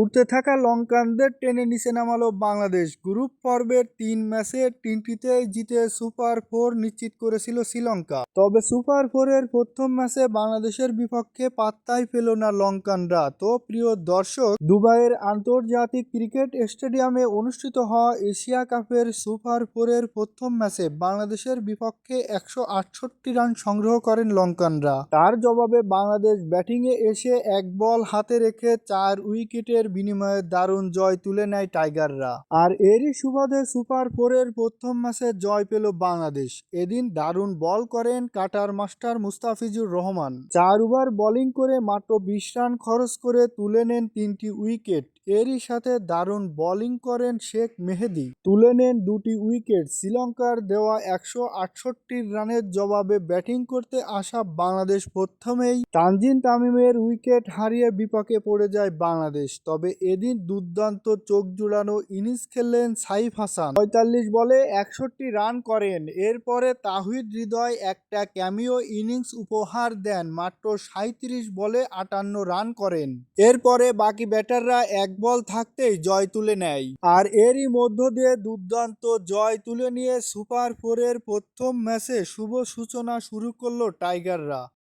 উঠতে থাকা লঙ্কানদের টেনে নিচে নামালো বাংলাদেশ। গ্রুপ পর্বের তিন ম্যাচে তিনটিতে জিতে সুপার ফোর নিশ্চিত করেছিল শ্রীলঙ্কা। তবে সুপার ফোরের প্রথম ম্যাচে বাংলাদেশের বিপক্ষে পাত্তাই পেল না লঙ্কানরা। তো প্রিয় দর্শক, দুবাইয়ের আন্তর্জাতিক ক্রিকেট স্টেডিয়ামে অনুষ্ঠিত হওয়া এশিয়া কাপের সুপার ফোরের প্রথম ম্যাচে বাংলাদেশের বিপক্ষে একশো আটষট্টি রান সংগ্রহ করেন লঙ্কানরা। তার জবাবে বাংলাদেশ ব্যাটিংয়ে এসে এক বল হাতে রেখে চার উইকেটের বিনিময়ে দারুণ জয় তুলে নেয় টাইগাররা। আর এরই সুবাদে সুপার ফোরের প্রথম ম্যাচে জয় পেল বাংলাদেশ। এদিন দারুণ বল করেন কাটার মাস্টার মুস্তাফিজুর রহমান। চার ওভার বোলিং করে মাত্র বিশ রান খরচ করে তুলে নেন তিনটি উইকেট। এরই সাথে দারুণ বোলিং করেন শেখ মেহেদি। তুলে নেন দুটি উইকেট, শ্রীলঙ্কার দেওয়া একশো আটষট্টি রানের জবাবে ব্যাটিং করতে আসা বাংলাদেশ প্রথমেই তানজিন তামিমের উইকেট হারিয়ে বিপাকে পড়ে যায় বাংলাদেশ। তবে এদিন দুর্দান্ত চোখ জুড়ানো ইনিংস খেললেন সাইফ হাসান। পঁয়তাল্লিশ বলে একষট্টি রান করেন। এরপরে তাহিদ হৃদয় একটা ক্যামিও ইনিংস উপহার দেন, মাত্র সাঁত্রিশ বলে আটান্ন রান করেন। এরপরে বাকি ব্যাটাররা এক বল থাকতেই জয় তুলে নেয়। আর এরই মধ্য দিয়ে দুর্দান্ত জয় তুলে নিয়ে সুপার ফোরের প্রথম ম্যাচে শুভ সূচনা শুরু করল টাইগাররা।